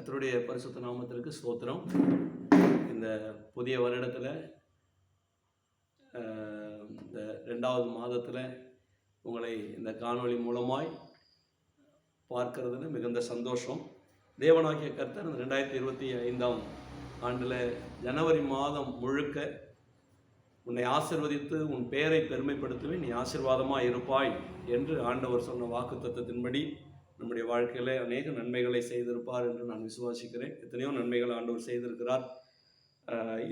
கத்தருடைய பரிசுத்த நாமத்திற்கு ஸ்தோத்திரம். இந்த புதிய வருடத்தில் இந்த ரெண்டாவது மாதத்தில் உங்களை இந்த காணொளி மூலமாய் பார்க்கறதுல மிகுந்த சந்தோஷம். தேவனாகிய கர்த்தர் இந்த ரெண்டாயிரத்தி இருபத்தி ஐந்தாம் ஆண்டில் ஜனவரி மாதம் முழுக்க உன்னை ஆசிர்வதித்து உன் பெயரை பெருமைப்படுத்துவேன் நீ ஆசிர்வாதமாக இருப்பாய் என்று ஆண்டவர் சொன்ன வாக்கு தத்துவத்தின்படி நம்முடைய வாழ்க்கையில் அநேக நன்மைகளை செய்திருப்பார் என்று நான் விசுவாசிக்கிறேன். எத்தனையோ நன்மைகளை ஆண்டவர் செய்திருக்கிறார்.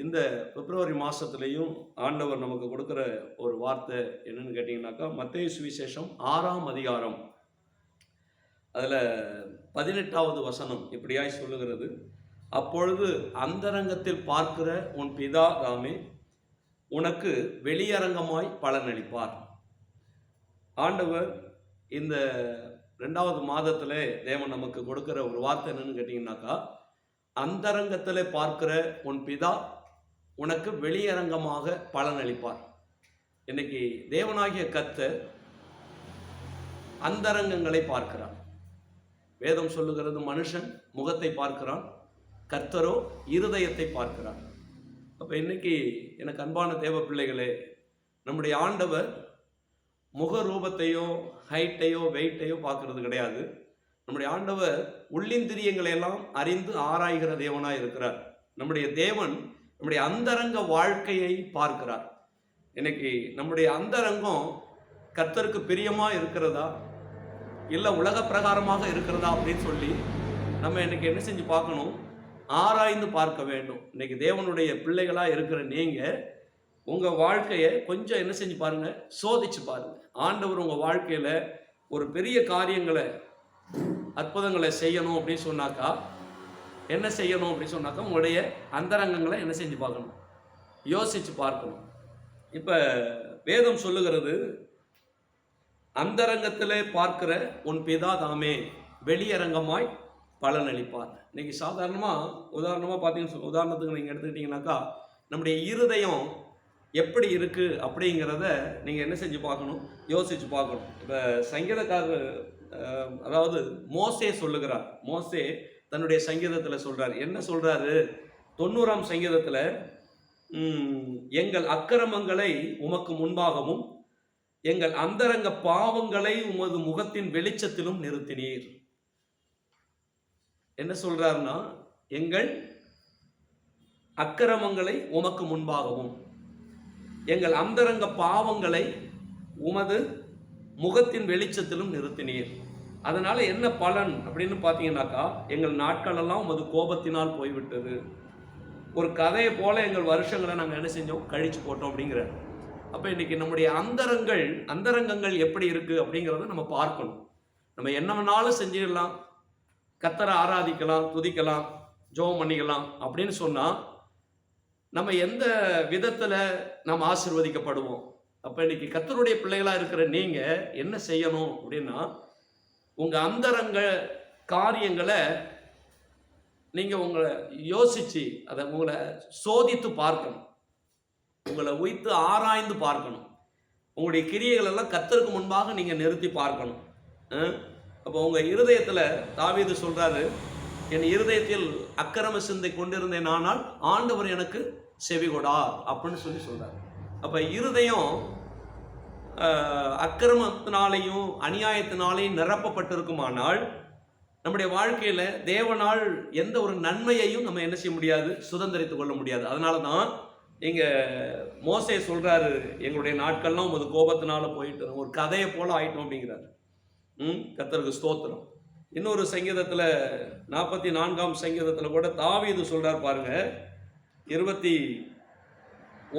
இந்த பிப்ரவரி மாதத்துலேயும் ஆண்டவர் நமக்கு கொடுக்குற ஒரு வார்த்தை என்னன்னு கேட்டிங்கனாக்கா மத்திய சுவிசேஷம் ஆறாம் அதிகாரம். அதில் பதினெட்டாவது வசனம் இப்படியாய் சொல்லுகிறது. அப்பொழுது அந்தரங்கத்தில் பார்க்கிற உன் பிதா தாமே உனக்கு வெளியரங்கமாய் பலனளிப்பார். ஆண்டவர் இந்த ரெண்டாவது மாதத்தில் தேவன் நமக்கு கொடுக்கிற ஒரு வார்த்தை என்னன்னு கேட்டிங்கனாக்கா அந்தரங்கத்தில் பார்க்கிற உன் பிதா உனக்கு வெளியரங்கமாக பலனளிப்பார். இன்னைக்கு தேவனாகிய கத்து அந்தரங்கங்களை பார்க்கிறார். வேதம் சொல்லுகிறது மனுஷன் முகத்தை பார்க்கிறான் கர்த்தரோ இருதயத்தை பார்க்கிறான் அப்போ இன்னைக்கு எனக்கு அன்பான தேவ பிள்ளைகளே நம்முடைய ஆண்டவர் முக ரூபத்தையோ ஹைட்டையோ வெயிட்டையோ பார்க்கறது கிடையாது. நம்முடைய ஆண்டவர் உள்ளிந்திரியங்களை எல்லாம் அறிந்து ஆராய்கிற தேவனாக இருக்கிறார். நம்முடைய தேவன் நம்முடைய அந்தரங்க வாழ்க்கையை பார்க்கிறார். இன்னைக்கு நம்முடைய அந்தரங்கம் கர்த்தருக்கு பிரியமாக இருக்கிறதா? இல்லை உலக பிரகாரமாக இருக்கிறதா அப்படின்னு சொல்லி நம்ம இன்னைக்கு என்ன செஞ்சு பார்க்கணும்? ஆராய்ந்து பார்க்க வேண்டும். இன்னைக்கு தேவனுடைய பிள்ளைகளாக இருக்கிற நீங்கள் உங்கள் வாழ்க்கையை கொஞ்சம் என்ன செஞ்சு பாருங்கள் சோதிச்சு பாருங்கள் ஆண்டவர் உங்கள் வாழ்க்கையில் ஒரு பெரிய காரியங்களை அற்புதங்களை செய்யணும் அப்படின்னு சொன்னாக்கா என்ன செய்யணும் அப்படின்னு சொன்னாக்கா உங்களுடைய அந்தரங்கங்களை என்ன செஞ்சு பார்க்கணும்? யோசித்து பார்க்கணும். இப்போ வேதம் சொல்லுகிறது அந்தரங்கத்தில் பார்க்கிற உன் பிதா தாமே வெளியரங்கமாய் பலனளிப்பார். இன்னைக்கு சாதாரணமாக உதாரணமாக பார்த்தீங்கன்னு உதாரணத்துக்கு நீங்கள் எடுத்துக்கிட்டிங்கனாக்கா நம்முடைய இருதயம் எப்படி இருக்குது அப்படிங்கிறத நீங்கள் என்ன செஞ்சு பார்க்கணும்? யோசிச்சு பார்க்கணும். இப்போ சங்கீதக்காரர் அதாவது மோசே சொல்லுகிறார். மோசே தன்னுடைய சங்கீதத்தில் சொல்கிறார் என்ன சொல்கிறாரு தொண்ணூறாம் சங்கீதத்தில் எங்கள் அக்கிரமங்களை உமக்கு முன்பாகவும் எங்கள் அந்தரங்க பாவங்களை உமது முகத்தின் வெளிச்சத்திலும் நிறுத்தினீர். என்ன சொல்றாருன்னா எங்கள் அக்கிரமங்களை உமக்கு முன்பாகவும். எங்கள் அந்தரங்க பாவங்களை உமது முகத்தின் வெளிச்சத்திலும் நிறுத்தினீர். அதனால் என்ன பலன் அப்படின்னு பார்த்தீங்கன்னாக்கா எங்கள் நாட்களெல்லாம் உமது கோபத்தினால் போய்விட்டது. ஒரு கதையை போல எங்கள் வருஷங்களை நாங்கள் என்ன செஞ்சோம்? கழிச்சு போட்டோம் அப்படிங்கிற. அப்போ இன்னைக்கு நம்முடைய அந்தரங்கள் அந்தரங்கங்கள் எப்படி இருக்குது அப்படிங்கிறத நம்ம பார்க்கணும். நம்ம என்ன வேணாலும் செஞ்சிடலாம். கத்தரை ஆராதிக்கலாம் துதிக்கலாம் ஜோம் பண்ணிக்கலாம் அப்படின்னு சொன்னால் நம்ம எந்த விதத்தில் நாம் ஆசிர்வதிக்கப்படுவோம்? அப்போ இன்னைக்கு கத்தருடைய பிள்ளைகளாக இருக்கிற நீங்கள் என்ன செய்யணும் அப்படின்னா உங்கள் அந்தரங்க காரியங்களை நீங்கள் உங்களை யோசித்து அதை உங்களை சோதித்து பார்க்கணும். உங்களை உய்த்து ஆராய்ந்து பார்க்கணும். உங்களுடைய கிரியைகள் எல்லாம் கத்தருக்கு முன்பாக நீங்கள் நிறுத்தி பார்க்கணும். அப்போ உங்கள் இருதயத்தில் தாவீது சொல்கிறாரு என் இருதயத்தில் அக்கிரம சிந்தை கொண்டிருந்தேன் ஆனால் ஆண்டவர் எனக்கு செவி கொடார் அப்படின்னு சொல்லி சொல்கிறார் அப்போ இருதயம் அக்கிரமத்தினாலையும் அநியாயத்தினாலையும் நிரப்பப்பட்டிருக்குமானால் நம்முடைய வாழ்க்கையில் தேவனால் எந்த ஒரு நன்மையையும் நம்ம என்ன செய்ய முடியாது சுதந்திரித்து கொள்ள முடியாது. அதனால தான் இங்கே மோசே சொல்கிறாரு எங்களுடைய நாட்கள்லாம் உமது கோபத்தினால போயிட்டு ஒரு கதையை போல ஆயிட்டோம் அப்படிங்கிறாரு. ம் கத்தருக்கு ஸ்தோத்திரம். இன்னொரு சங்கீதத்தில் நாற்பத்தி நான்காம் சங்கீதத்தில் கூட தாவீது சொல்கிறார் பாருங்க. இருபத்தி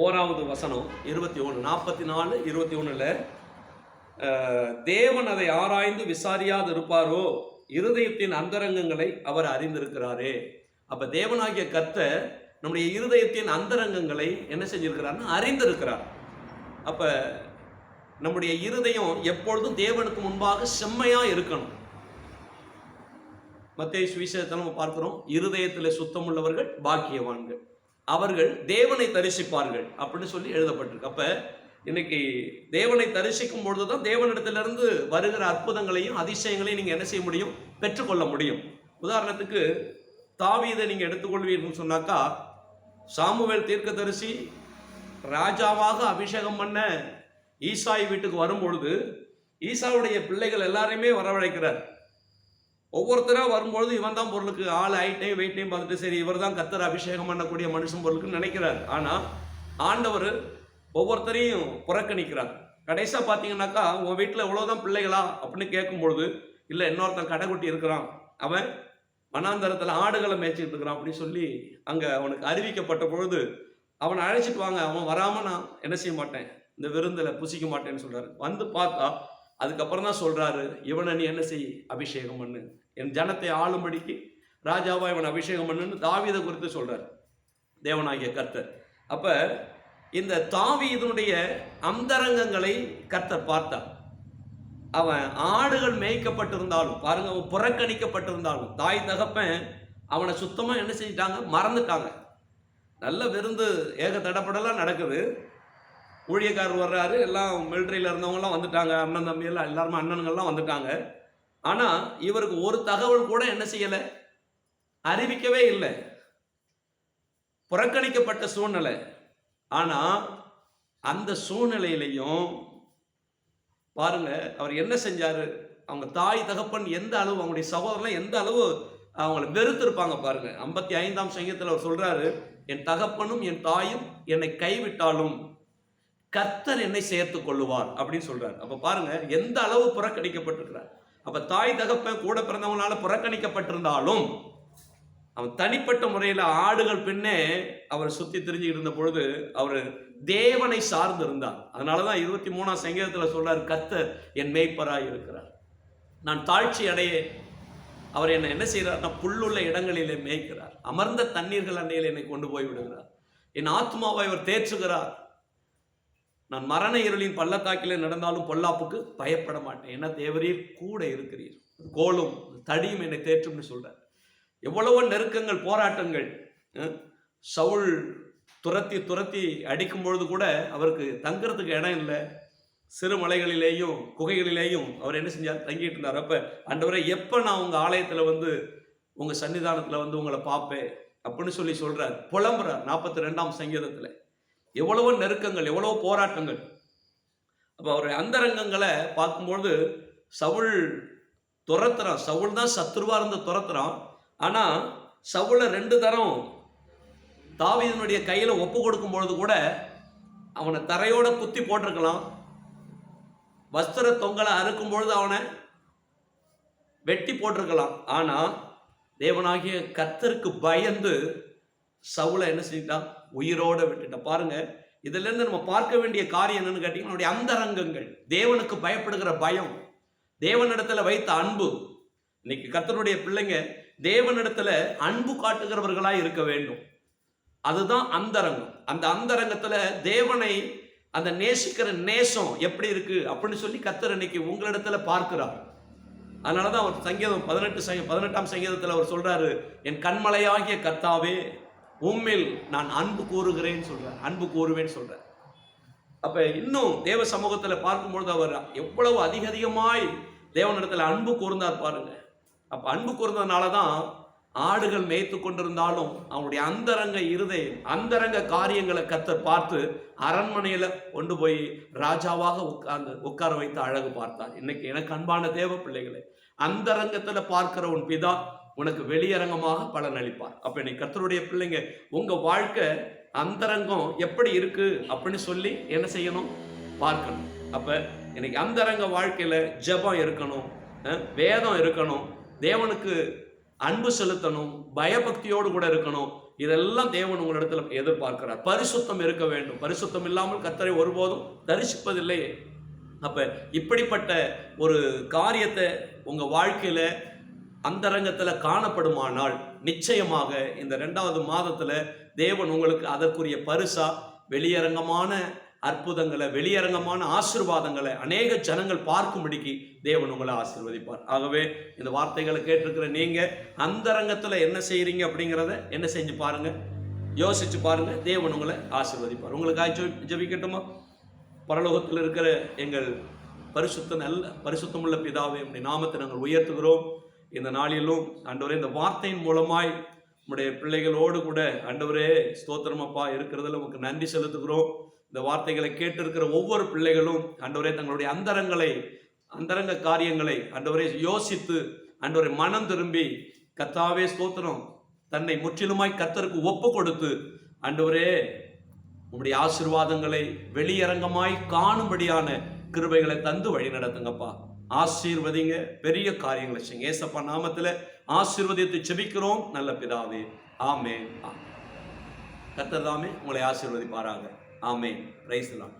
ஓராவது வசனம் இருபத்தி ஒன்று நாற்பத்தி நாலு இருபத்தி ஒன்றில் தேவன் அதை ஆராய்ந்து விசாரியாது இருப்பாரோ? இருதயத்தின் அந்தரங்கங்களை அவர் அறிந்திருக்கிறாரே. அப்போ தேவனாகிய கத்த நம்முடைய இருதயத்தின் அந்தரங்கங்களை என்ன செஞ்சிருக்கிறார்னா அறிந்திருக்கிறார். அப்போ நம்முடைய இருதயம் எப்பொழுதும் தேவனுக்கு முன்பாக செம்மையாக இருக்கணும். மத்திய சுவிசேஷத்தை நம்ம பார்க்கிறோம். இருதயத்தில் சுத்தமுள்ளவர்கள் பாக்கியவான்கள். அவர்கள் தேவனை தரிசிப்பார்கள் அப்படின்னு சொல்லி எழுதப்பட்டிருக்கு. அப்போ இன்னைக்கு தேவனை தரிசிக்கும் பொழுது தான் தேவனிடத்திலிருந்து வருகிற அற்புதங்களையும் அதிசயங்களையும் நீங்கள் என்ன செய்ய முடியும்? பெற்றுக்கொள்ள முடியும். உதாரணத்துக்கு தாவீதை நீங்கள் எடுத்துக்கொள்வீர்கள் சொன்னாக்கா சாமுவேல் தீர்க்கதரிசி ராஜாவாக அபிஷேகம் பண்ண ஈசாய் வீட்டுக்கு வரும்பொழுது ஈசாவுடைய பிள்ளைகள் எல்லாரையுமே வரவழைக்கிறார். ஒவ்வொருத்தராக வரும்பொழுது இவன் தான் பொருளுக்கு ஆள் ஹைட்டையும் வெயிட்டையும் பார்த்துட்டு சரி இவர் தான் கத்தர் அபிஷேகம் பண்ணக்கூடிய மனுஷன் பொருளுக்குன்னு நினைக்கிறார் ஆனால் ஆண்டவர் ஒவ்வொருத்தரையும் புறக்கணிக்கிறார். கடைசியாக பார்த்தீங்கன்னாக்கா உன் வீட்டில் இவ்வளோதான் பிள்ளைகளா? அப்படின்னு கேட்கும்பொழுது இல்லை இன்னொருத்தன் கடைக்குட்டி இருக்கிறான். அவன் வனாந்தரத்தில் ஆடுகளை மேய்ச்சிக்கிட்டு இருக்கிறான் அப்படின்னு சொல்லி அங்கே அவனுக்கு அறிவிக்கப்பட்ட பொழுது அவனை அழைச்சிட்டு வாங்க அவன் வராமல் நான் என்ன செய்ய மாட்டேன்? இந்த விருந்தில் புசிக்க மாட்டேன்னு சொல்கிறார் வந்து பார்த்தா அதுக்கப்புறம் தான் சொல்கிறாரு இவனை நீ என்ன செய் அபிஷேகம் பண்ணு. என் ஜனத்தை ஆளும்படிக்கு ராஜாவா இவன் அபிஷேகம் பண்ணுன்னு தாவீதை குறித்து சொல்கிறார் தேவனாகிய கர்த்தர். அப்போ இந்த தாவீதனுடைய அந்தரங்கங்களை கர்த்தர் பார்த்தார். அவன் ஆடுகள் மேய்க்கப்பட்டிருந்தாலும் பாருங்க அவன் புறக்கணிக்கப்பட்டிருந்தாலும் தாய் தகப்பன் அவனை சுத்தமாக என்ன செஞ்சிட்டாங்க? மறந்துட்டாங்க. நல்ல விருந்து ஏக தடப்படலாம் நடக்குது. ஊழியக்காரர் வர்றாரு எல்லாம் மிலிட்ரியில் இருந்தவங்கலாம் வந்துட்டாங்க அண்ணன் தம்பி எல்லாம் எல்லாருமே அண்ணனுங்கள்லாம் வந்துட்டாங்க. ஆனால் இவருக்கு ஒரு தகவல் கூட என்ன செய்யலை? அறிவிக்கவே இல்லை. புறக்கணிக்கப்பட்ட சூழ்நிலை. ஆனால் அந்த சூழ்நிலையிலையும் பாருங்க அவர் என்ன செஞ்சாரு? அவங்க தாய் தகப்பன் எந்த அளவு அவங்களுடைய சகோதரன் எந்த அளவு அவங்கள வெறுத்திருப்பாங்க பாருங்க. ஐம்பத்தி ஐந்தாம் சங்கத்தில் அவர் சொல்றாரு என் தகப்பனும் என் தாயும் என்னை கைவிட்டாலும் கர்த்தர் என்னை சேர்த்து கொள்ளுவார் அப்படின்னு சொல்றாரு. அப்ப பாருங்க எந்த அளவு புறக்கணிக்கப்பட்டிருக்கிறார்? அப்ப தாய் தகப்பன் கூட பிறந்தவங்களால புறக்கணிக்கப்பட்டிருந்தாலும் அவன் தனிப்பட்ட முறையில் ஆடுகள் பின்னே அவர் சுத்தி திரிஞ்சு இருந்த பொழுது அவர் தேவனை சார்ந்து இருந்தார். அதனால தான் இருபத்தி மூணாம் சங்கீதத்தில் சொல்றார் கர்த்தர் என் மேய்ப்பராய் இருக்கிறார். நான் தாழ்ச்சி அடைய அவர் என்னை என்ன செய்கிறார் நான் புல்லுள்ள இடங்களிலே மேய்க்கிறார். அமர்ந்த தண்ணீர்கள் அண்டையில் என்னை கொண்டு போய் விடுகிறார். என் ஆத்மாவை அவர் தேற்றுகிறார். நான் மரண இருளின் பள்ளத்தாக்கிலே நடந்தாலும் பொல்லாப்புக்கு பயப்பட மாட்டேன். ஏன்னா தேவரீர்? கூட இருக்கிறீர். கோலும் தடியும் என்னை தேற்றும்னு சொல்றார். எவ்வளவோ நெருக்கங்கள் போராட்டங்கள் சவுள் சவுல் துரத்தி துரத்தி அடிக்கும் பொழுது கூட அவருக்கு தங்குறதுக்கு இடம் இல்லை. சிறு மலைகளிலேயும் குகைகளிலேயும் அவர் என்ன செஞ்சார்? தங்கிட்டு இருந்தார். அப்போ அண்டவரை எப்போ நான் உங்கள் ஆலயத்தில் வந்து உங்கள் சன்னிதானத்தில் வந்து உங்களை பார்ப்பேன்? அப்படின்னு சொல்லி சொல்கிறார் புலம்புறார். நாற்பத்தி ரெண்டாம் சங்கீதத்தில். எவ்வளவோ நெருக்கங்கள் எவ்வளவோ போராட்டங்கள். அப்போ அவருடைய அந்தரங்கங்களை பார்க்கும்பொழுது சவுள் துரத்துறான். சவுள் தான் சத்ருவாக இருந்து துரத்துறான். ஆனால் சவுளை ரெண்டு தரம் தாவீதனுடைய கையில் ஒப்பு கொடுக்கும் பொழுது கூட அவனை தரையோட குத்தி போட்டிருக்கலாம். வஸ்திர தொங்கலை அறுக்கும் பொழுது அவனை வெட்டி போட்டிருக்கலாம். ஆனால் தேவனாகிய கத்தருக்கு பயந்து சவுளை என்ன செஞ்சிட்டான்? உயிரோட விட்டுட்ட. பாருங்க இதிலிருந்து நம்ம பார்க்க வேண்டிய காரியம் என்னன்னு கேட்டீங்கன்னா அந்தரங்கங்கள். தேவனுக்கு பயப்படுகிற பயம். தேவனிடத்துல வைத்த அன்பு. இன்னைக்கு கத்தனுடைய பிள்ளைங்க தேவனிடத்துல அன்பு காட்டுகிறவர்களா இருக்க வேண்டும். அதுதான் அந்தரங்கம். அந்த அந்தரங்கத்துல தேவனை அந்த நேசிக்கிற நேசம் எப்படி இருக்கு அப்படின்னு சொல்லி கத்தர் இன்னைக்கு உங்களிடத்துல பார்க்கிறார். அதனாலதான் அவர் சங்கீதம் பதினெட்டு பதினெட்டாம் சங்கீதத்தில் அவர் சொல்றாரு என் கண்மலையாகிய கத்தாவே உம்மில் நான் அன்பு கூறுகிறேன்னு சொல்றார். அன்பு கூறுவேன்னு சொல்றார். அப்ப இன்னும் தேவ சமூகத்துல பார்க்கும்பொழுது அவர் எவ்வளவு அதிக அதிகமாய் தேவனிடத்துல அன்பு கூர்ந்தார் பாருங்க. அப்ப அன்பு கூர்ந்ததுனால தான் ஆடுகள் மேய்த்து கொண்டிருந்தாலும் அவனுடைய அந்தரங்க இருதை அந்தரங்க காரியங்களை கத்தர் பார்த்து அரண்மனையில கொண்டு போய் ராஜாவாக உட்கார்ந்து உட்கார வைத்து அழகு பார்த்தார். இன்னைக்கு எனக்கு அன்பான தேவ பிள்ளைகளை அந்தரங்கத்துல பார்க்கிற உன் பிதா உனக்கு வெளியரங்கமாக பலன் அளிப்பார். அப்ப இன்னைக்கு கர்த்தருடைய பிள்ளைங்க உங்க வாழ்க்கை அந்தரங்கம் எப்படி இருக்கு அப்படின்னு சொல்லி என்ன செய்யணும்? பார்க்கணும். அப்ப இன்னைக்கு அந்தரங்க வாழ்க்கையில ஜெபம் இருக்கணும் வேதம் இருக்கணும் தேவனுக்கு அன்பு செலுத்தணும் பயபக்தியோடு கூட இருக்கணும். இதெல்லாம் தேவன் உங்களிடத்துல எதிர்பார்க்கிறார். பரிசுத்தம் இருக்க வேண்டும். பரிசுத்தம் இல்லாமல் கத்தரை ஒருபோதும் தரிசிப்பதில்லையே. அப்ப இப்படிப்பட்ட ஒரு காரியத்தை உங்க வாழ்க்கையில அந்தரங்கத்தில் காணப்படுமானால் நிச்சயமாக இந்த ரெண்டாவது மாதத்தில் தேவன் உங்களுக்கு அதற்குரிய பரிசா வெளியரங்கமான அற்புதங்களை வெளியரங்கமான ஆசீர்வாதங்களை அநேக ஜனங்கள் பார்க்கும்படிக்கு தேவன் உங்களை ஆசிர்வதிப்பார். ஆகவே இந்த வார்த்தைகளை கேட்டிருக்கிற நீங்கள் அந்தரங்கத்தில் என்ன செய்கிறீங்க அப்படிங்கிறத என்ன செஞ்சு பாருங்க. யோசிச்சு பாருங்கள் தேவன் உங்களை ஆசிர்வதிப்பார். உங்களுக்காக ஜெபி- ஜெபிக்கட்டுமா? பரலோகத்தில் இருக்கிற எங்கள் பரிசுத்த நல்ல பரிசுத்தமுள்ள பிதாவே அப்படி நாமத்தை நாங்கள் உயர்த்துகிறோம். இந்த நாளிலும் அண்டவரே இந்த வார்த்தையின் மூலமாய் நம்முடைய பிள்ளைகளோடு கூட அண்டவரே ஸ்தோத்திரமப்பா இருக்கிறதுல உமக்கு நன்றி செலுத்துகிறோம். இந்த வார்த்தைகளை கேட்டிருக்கிற ஒவ்வொரு பிள்ளைகளும் அண்டவரே தங்களுடைய அந்தரங்களை அந்தரங்க காரியங்களை ஆண்டவரே யோசித்து அண்டவரை மனம் திரும்பி கத்தாவே ஸ்தோத்திரம். தன்னை முற்றிலுமாய் கத்தருக்கு ஒப்பு கொடுத்து அண்டவரே உங்களுடைய ஆசீர்வாதங்களை வெளியரங்கமாய் காணும்படியான கிருபைகளை தந்து வழி நடத்துங்கப்பா ஆசீர்வதிங்க. பெரிய காரியங்களை செய்யுங்க. ஏசப்பா நாமத்தில் ஆசீர்வதித்து செபிக்கிறோம் நல்ல பிதாவே. ஆமே ஆமே கத்தர் தாமே உங்களை ஆசீர்வதிப்பாராங்க ஆமே ரைஸ்லாம்